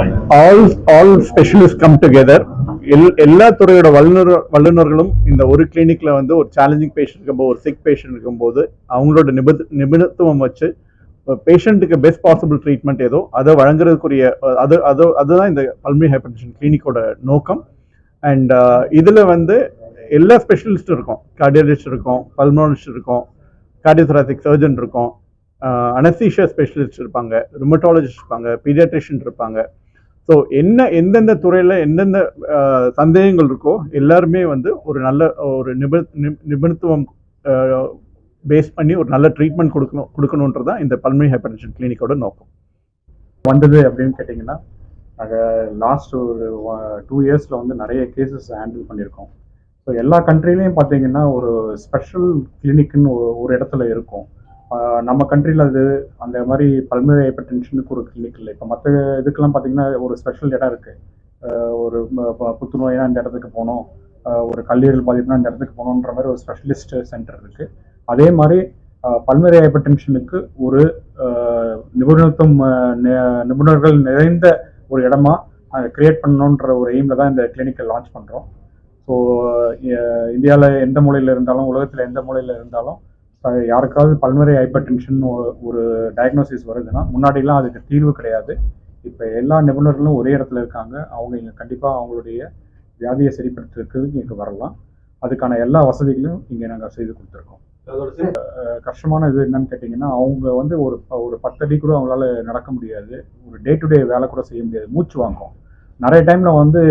All all specialist come together L எல்லா துறையோட வல்லுநர் வல்லுநர்களும் இந்த ஒரு கிளினிக்ல வந்து ஒரு சேலஞ்சிங் பேஷண்ட் இருக்கும்போது ஒரு சிக் பேஷண்ட் இருக்கும்போது அவங்களோட நிபுண நிபுணத்துவம் வச்சு பேஷண்ட்டுக்கு பெஸ்ட் பாசிபிள் ட்ரீட்மெண்ட் ஏதோ அதை வழங்குறதுக்குரிய அது அது அதுதான் இந்த பல்மி ஹைப்பர்டென்ஷன் கிளினிக்கோட நோக்கம். அண்ட் இதில் வந்து எல்லா ஸ்பெஷலிஸ்ட்டும் இருக்கும். கார்டியாலஜிஸ்ட் இருக்கும் பல்மோனிஸ்ட் இருக்கும் கார்டியோதராசிக் சர்ஜன் இருக்கும். அனஸ்தீஷியா ஸ்பெஷலிஸ்ட் இருப்பாங்க ரிமட்டாலஜிஸ்ட் இருப்பாங்க பீடியாட்ரிஷியன் இருப்பாங்க. ஸோ என்ன எந்தெந்த துறையில் எந்தெந்த சந்தேகங்கள் இருக்கோ எல்லாருமே வந்து ஒரு நல்ல ஒரு நிபு நிபுணத்துவம் பேஸ் பண்ணி ஒரு நல்ல ட்ரீட்மெண்ட் கொடுக்கணும் கொடுக்கணுன்றது தான் இந்த பல்மனரி ஹைப்பர்டென்ஷன் கிளினிக்கோட நோக்கம். வந்தது அப்படின்னு கேட்டிங்கன்னா நாங்கள் லாஸ்ட் ஒரு டூ இயர்ஸில் வந்து நிறைய கேசஸ் ஹேண்டில் பண்ணியிருக்கோம். ஸோ எல்லா கண்ட்ரிலையும் பார்த்தீங்கன்னா ஒரு ஸ்பெஷல் கிளினிக்னு ஒரு இடத்துல இருக்கும். நம்ம கண்ட்ரியில் அது அந்த மாதிரி பல்முறை ஹைப்பர் டென்ஷனுக்கு ஒரு கிளினிக் இல்லை. இப்போ மற்ற இதுக்கெல்லாம் பார்த்தீங்கன்னா ஒரு ஸ்பெஷல் இடம் இருக்குது ஒரு ம- புத்துநோய்னா இந்த இடத்துக்கு போகணும். ஒரு கல்லீரல் பாதிப்புனா இந்த இடத்துக்கு போகணுன்ற மாதிரி ஒரு ஸ்பெஷலிஸ்ட் சென்டர் இருக்குது அதே மாதிரி பல்முறை ஹைப்பர் டென்ஷனுக்கு ஒரு நிபுணத்துவம் நிபுணர்கள் நிறைந்த ஒரு இடமா கிரியேட் பண்ணணுன்ற ஒரு எய்மில் தான் இந்த கிளினிக்கை லான்ச் பண்ணுறோம் ஸோ இந்தியாவில் எந்த மூலையில் இருந்தாலும் உலகத்தில் எந்த மூலையில் இருந்தாலும் யாருக்காவது பல்மரி ஹைப்பர் டென்ஷன் ஒரு டயக்னோசிஸ் வருதுன்னா முன்னாடிலாம் அதுக்கு தீர்வு கிடையாது. இப்போ எல்லா நிபுணர்களும் ஒரே இடத்துல இருக்காங்க. அவங்க இங்கே கண்டிப்பாக அவங்களுடைய வியாதியை சரிப்படுத்துறதுக்கு இங்கே வரலாம். அதுக்கான எல்லா வசதிகளும் இங்கே நாங்கள் செய்து கொடுத்துருக்கோம். கஷ்டமான இது என்னன்னு கேட்டிங்கன்னா அவங்க வந்து ஒரு ஒரு பத்து அடி கூட அவங்களால நடக்க முடியாது. ஒரு டே டு டே வேலை கூட செய்ய முடியாது. மூச்சு வாங்கும் நிறைய டைமில் வந்து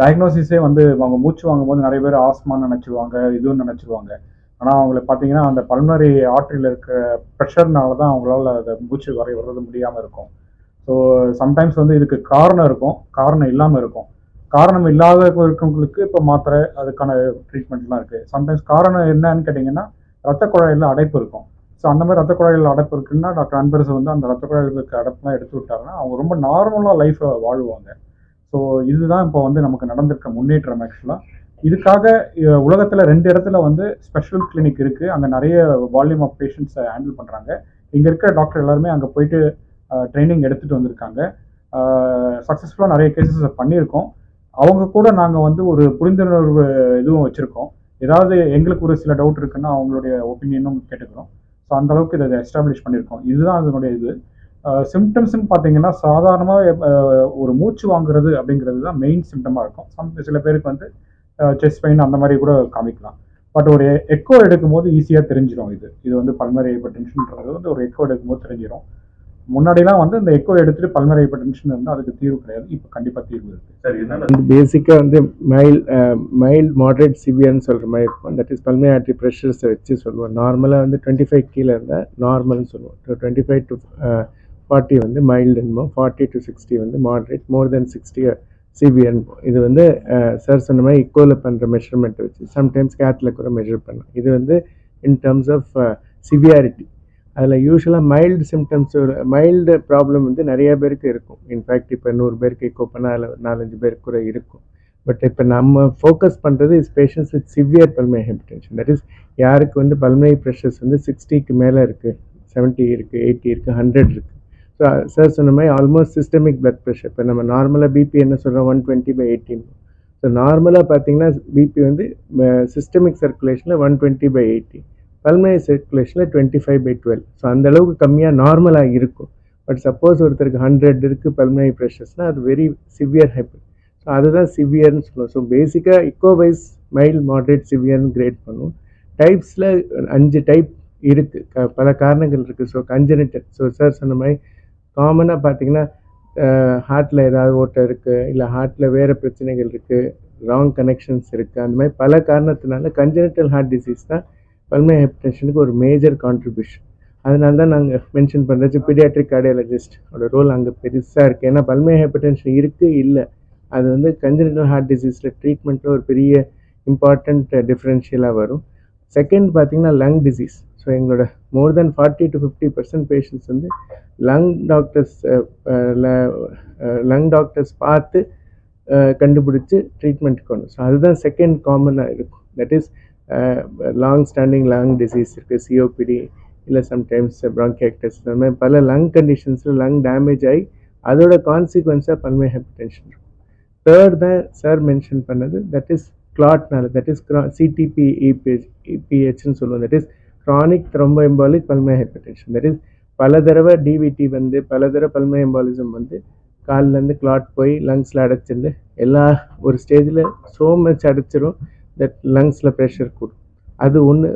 டயக்னோசிஸே வந்து அவங்க மூச்சு வாங்கும்போது நிறைய பேர் ஆஸ்மான்னு நினச்சிருவாங்க இதுவும் நினச்சிருவாங்க. ஆனால் அவங்கள பார்த்தீங்கன்னா அந்த பல்மரி ஆற்றில் இருக்கிற ப்ரெஷர்னால தான் அவங்களால அதை மூச்சு வரை வர்றது முடியாமல் இருக்கும். ஸோ சம்டைம்ஸ் வந்து இதுக்கு காரணம் இருக்கும். காரணம் இல்லாமல் இருக்கும். காரணம் இல்லாத இருக்கவங்களுக்கு இப்போ மாத்திரை அதுக்கான ட்ரீட்மெண்ட்லாம் இருக்குது சம்டைம்ஸ் காரணம் என்னன்னு கேட்டிங்கன்னா ரத்த குழாயில் அடைப்பு இருக்கும். ஸோ அந்த மாதிரி ரத்த குழாயில் அடைப்பு இருக்குன்னா டாக்டர் அன்பரசு வந்து அந்த ரத்த குழாய்களுக்கு அடைப்புலாம் எடுத்து விட்டாங்கன்னா அவங்க ரொம்ப நார்மலாக லைஃப்பை வாழ்வாங்க. ஸோ இதுதான் இப்போ வந்து நமக்கு நடந்திருக்க முன்னேற்றம் ஆக்சுவலாக இதுக்காக உலகத்தில் உலகத்துல ரெண்டு இடத்துல வந்து ஸ்பெஷல் கிளினிக் இருக்கு. அங்க நிறைய வால்யூம் ஆஃப் பேஷண்ட்ஸை ஹேண்டில் பண்றாங்க. இங்க இருக்கிற டாக்டர் எல்லாருமே அங்க போயிட்டு ட்ரைனிங் எடுத்துட்டு வந்திருக்காங்க. சக்ஸஸ்ஃபுல்லாக நிறைய கேசஸ் பண்ணியிருக்கோம். அவங்க கூட நாங்கள் வந்து ஒரு புரிந்துணர்வு இதுவும் வச்சுருக்கோம். ஏதாவது எங்களுக்கு ஒரு சில டவுட் இருக்குன்னா அவங்களுடைய ஒப்பீனியனும் கேட்டுக்கிறோம். ஸோ அந்த அளவுக்கு இதை எஸ்டாப்ளிஷ் பண்ணியிருக்கோம். இதுதான் அதனுடைய இது. சிம்டம்ஸ்னு பார்த்தீங்கன்னா சாதாரணமாக ஒரு மூச்சு வாங்குறது அப்படிங்கிறது தான் மெயின் சிம்டமாக இருக்கும். சம் சில பேருக்கு வந்து செஸ்ட் பெயின் அந்த மாதிரி கூட காமிக்கலாம். பட் ஒரு எக்கோ எடுக்கும்போது ஈஸியாக தெரிஞ்சிடும் இது. இது வந்து பல்மரி ஹைப்பர் டென்ஷன்ன்றது வந்து ஒரு எக்கோ எடுக்கும்போது தெரிஞ்சிடும் முன்னாடிலாம் வந்து இந்த எக்கோ எடுத்துட்டு பல்மரி ஹைப்பர் டென்ஷன் இருந்தால் அதுக்கு தீர்வு கிடையாது. இப்போ கண்டிப்பாக தீர்வு இருக்குது சரி வந்து பேசிக்காக வந்து மைல் மைல்ட் மாட்ரேட் சிவியர்னு சொல்கிற மாதிரி இருக்கும். தட் இஸ் பல்மே ஆர்ட்ரி ப்ரெஷர்ஸை வச்சு சொல்லுவோம். நார்மலாக வந்து டுவெண்ட்டி ஃபைவ் கீழே இருந்தால் நார்மல்னு சொல்லுவோம். டுவெண்ட்டி ஃபைவ் டு ஃபார்ட்டி வந்து மைல்டுன்னு ஃபார்ட்டி டு சிக்ஸ்டி வந்து moderate more than sixty CPN இது வந்து சார் சொன்ன மாதிரி ஈக்குவலில் பண்ணுற மெஷர்மெண்ட் வச்சு சம்டைம்ஸ் கேத்தில் கூட மெஷர் பண்ணலாம். இது வந்து இன் டர்ம்ஸ் ஆஃப் சிவியாரிட்டி அதில் யூஸ்வலாக மைல்டு சிம்டம்ஸ் மைல்டு ப்ராப்ளம் வந்து நிறைய பேருக்கு இருக்கும். இன்ஃபேக்ட் இப்போ நூறு பேருக்கு எக்கோ பண்ணால் அதில் நாலஞ்சு பேருக்கு கூட இருக்கும். பட் இப்போ நம்ம ஃபோக்கஸ் பண்ணுறது is patients with severe pulmonary hypertension that is யாருக்கு வந்து பல்மை ப்ரெஷர்ஸ் வந்து சிக்ஸ்டிக்கு மேலே இருக்குது செவன்ட்டி இருக்குது எயிட்டி இருக்குது ஹண்ட்ரட் இருக்குது சார் சொன்ன மாதிரி ஆல்மோஸ்ட் சிஸ்டமிக் பிளட் ப்ரெஷர் இப்போ நம்ம நார்மலாக பிபி என்ன சொல்கிறோம் one twenty by eighteen so நார்மலாக பார்த்தீங்கன்னா பிபி வந்து systemic சர்க்குலேஷனில் one twenty by eighty pulmonary சர்க்குலேஷனில் twenty five by twelve so அந்த அளவுக்கு கம்மியாக நார்மலாக இருக்கும். பட் சப்போஸ் ஒருத்தருக்கு ஹண்ட்ரட் இருக்குது பல்மனரி ப்ரெஷர்ஸ்னால் அது வெரி சிவியர் ஹைப்பர் ஸோ அதுதான் சிவியர்னு சொல்லுவோம். ஸோ பேசிக்காக இக்கோ வைஸ் மைல்ட் மாட்ரேட் சிவியர்னு கிரேட் பண்ணுவோம். டைப்ஸில் அஞ்சு டைப் இருக்குது க பல காரணங்கள் இருக்குது ஸோ கஞ்சனிட்டல் ஸோ சார் சொன்ன மாதிரி காமனாக பார்த்தீங்கன்னா ஹார்ட்டில் ஏதாவது ஓட்டம் இருக்குது இல்லை ஹார்ட்டில் வேறு பிரச்சனைகள் இருக்குது ராங் கனெக்ஷன்ஸ் இருக்குது அந்த மாதிரி பல காரணத்தினால கஞ்சனிட்டல் ஹார்ட் டிசீஸ் தான் பல்மை ஹைப்டென்ஷனுக்கு ஒரு மேஜர் கான்ட்ரிபியூஷன் அதனால தான் நாங்கள் மென்ஷன் பண்ணுறது பீடியாட்ரிக் கார்டியாலஜிஸ்ட் அதோட ரோல் அங்கே பெருசாக இருக்குது ஏன்னா பல்மை ஹைப்பர்டென்ஷன் இருக்குது இல்லை. அது வந்து கஞ்சனிட்டல் ஹார்ட் டிசீஸில் ட்ரீட்மெண்ட்டில் ஒரு பெரிய இம்பார்ட்டண்ட் டிஃப்ரென்ஷியலாக வரும். செகண்ட் பார்த்தீங்கன்னா லங் டிசீஸ் ஸோ எங்களோட more than forty to fifty percent patients வந்து லங் டாக்டர்ஸ் லங் டாக்டர்ஸ் பார்த்து கண்டுபிடிச்சி ட்ரீட்மெண்ட் கொண்டு ஸோ அதுதான் செகண்ட் காமனாக இருக்கும். That is long standing lung disease இருக்குது சிஓபிடி இல்லை சம்டைம்ஸ் ப்ராங்கியாக்டஸ் அந்த மாதிரி பல லங் கண்டிஷன்ஸில் லங் டேமேஜ் ஆகி அதோட கான்சிக்வன்ஸாக பல்மே ஹைப்பர்டென்ஷன் இருக்கும். தேர்ட் தான் சார் மென்ஷன் பண்ணது தட் இஸ் கிளாட்னால தட் இஸ் சிடிபி இபிஹெச்னு சொல்லுவோம். That is chronic thromboembolic pulmonary hypertension that is பல தடவை டிவிடி வந்து பல தடவை பல்மை எம்பாலிசம் வந்து கால்லேருந்து கிளாட் போய் லங்ஸில் அடைச்சிருந்து எல்லா ஒரு ஸ்டேஜில் ஸோ மச் அடைச்சிரும் தட் லங்ஸில் ப்ரெஷர் கூடும். அது ஒன்று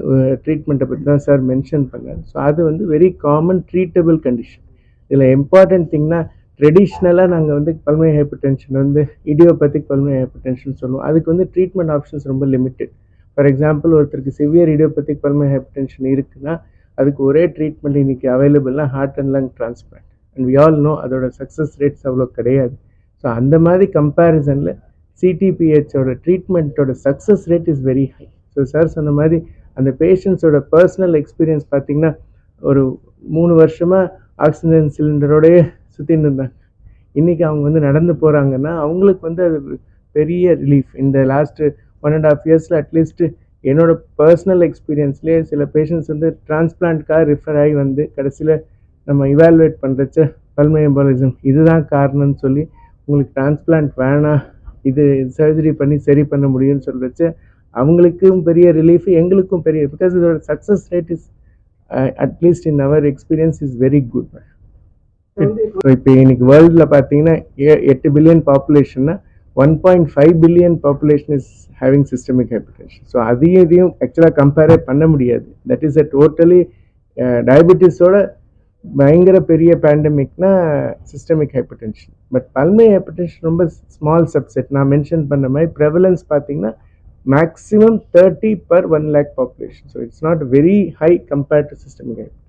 ட்ரீட்மெண்ட்டை பற்றி தான் சார் மென்ஷன் பண்ணார். ஸோ அது வந்து வெரி காமன் ட்ரீட்டபிள் கண்டிஷன் இதில் இம்பார்ட்டன்ட் திங்னா ட்ரெடிஷ்னலாக நாங்கள் வந்து பல்மை ஹைப்பர் டென்ஷன் வந்து இடியோபேத்திக் பல்மை ஹைப்பர் டென்ஷன் சொல்லுவோம். அதுக்கு வந்து ட்ரீட்மெண்ட் ஆப்ஷன்ஸ் ரொம்ப லிமிட்டெட் ஃபார் எக்ஸாம்பிள் ஒருத்தருக்கு severe idiopathic pulmonary hypertension இருக்குன்னா அதுக்கு ஒரே ட்ரீட்மெண்ட் இன்னைக்கு அவைலபிள்னா heart and lung transplant and we all know அதோட சக்ஸஸ் ரேட்ஸ் அவ்வளோ கிடையாது. ஸோ அந்த மாதிரி கம்பேரிசனில் சிடிபிஹெச்சோட ட்ரீட்மெண்ட்டோட success rate is very high so sir சொன்ன மாதிரி அந்த பேஷண்ட்ஸோட பர்சனல் எக்ஸ்பீரியன்ஸ் பார்த்திங்கன்னா ஒரு மூணு வருஷமாக ஆக்சிஜன் சிலிண்டரோடையே சுற்றின்னு இருந்தாங்க. இன்றைக்கி அவங்க வந்து நடந்து போகிறாங்கன்னா அவங்களுக்கு வந்து அது பெரிய ரிலீஃப் இந்த லாஸ்ட்டு ஒன் அண்ட் ஆஃப் இயர்ஸில் அட்லீஸ்ட்டு என்னோட பர்சனல் எக்ஸ்பீரியன்ஸ்லேயே சில பேஷண்ட்ஸ் வந்து டிரான்ஸ்பிளான்ட்காக ரிஃபர் ஆகி வந்து கடைசியில் நம்ம இவாலுவேட் பண்ணுறச்ச பல்மை எம்பாலிசம் இதுதான் காரணம்னு சொல்லி உங்களுக்கு டிரான்ஸ்பிளான்ட் வேணாம் இது சர்ஜரி பண்ணி சரி பண்ண முடியும்னு சொல்கிறச்ச அவங்களுக்கும் பெரிய ரிலீஃப் எங்களுக்கும் பெரிய பிகாஸ் இதோட success rate is at least in our experience is very good இப்போ இன்னைக்கு வேர்ல்டில் பார்த்தீங்கன்னா எட்டு billion பாப்புலேஷன்னா one point five billion population is having systemic hypertension so அதையும் இதையும் ஆக்சுவலாக கம்பேரே பண்ண முடியாது. தட் இஸ் அ டோட்டலி டயபெட்டிஸோட பயங்கர பெரிய பேண்டமிக்னா systemic hypertension but pulmonary hypertension ரொம்ப ஸ்மால் சப்செட் நான் மென்ஷன் பண்ண மாதிரி ப்ரெவலன்ஸ் பார்த்தீங்கன்னா maximum thirty per one lakh population so it's not very high compared to systemic hypertension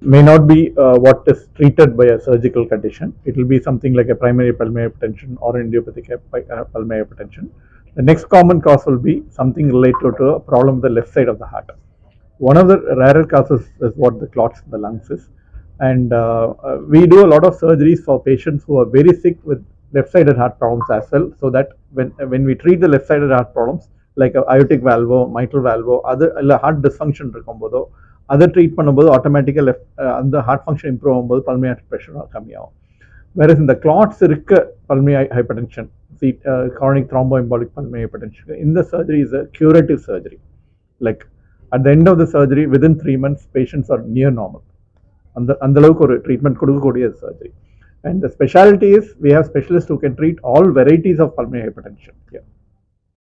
may not be uh, what is treated by a surgical condition. It will be something like a primary pulmonary hypertension or idiopathic hyp- uh, pulmonary hypertension. The next common cause will be something related to a problem with the left side of the heart. One of the rarer causes is what the clots in the lungs is. And uh, uh, we do a lot of surgeries for patients who are very sick with left-sided heart problems as well. So that when when we treat the left-sided heart problems, like a aortic valve, mitral valve, other இல்ல heart dysfunction இருக்கும்போதோ அதை treat பண்ணும்போது ஆட்டோமேட்டிக்காக left அந்த heart function improve ஆகும்போது பல்மையாட் pressure கம்மியாகும். வேற இந்த clots இருக்க பல்மை ஹைப்பர்டென்ஷன் சீட் chronic thromboembolic pulmonary hypertension இந்த surgery is a curative surgery like at the end of the surgery within three months patients are near normal அந்த அந்த அளவுக்கு ஒரு ட்ரீட்மெண்ட் கொடுக்கக்கூடிய surgery and the speciality is we have specialist who can treat all varieties of pulmonary hypertension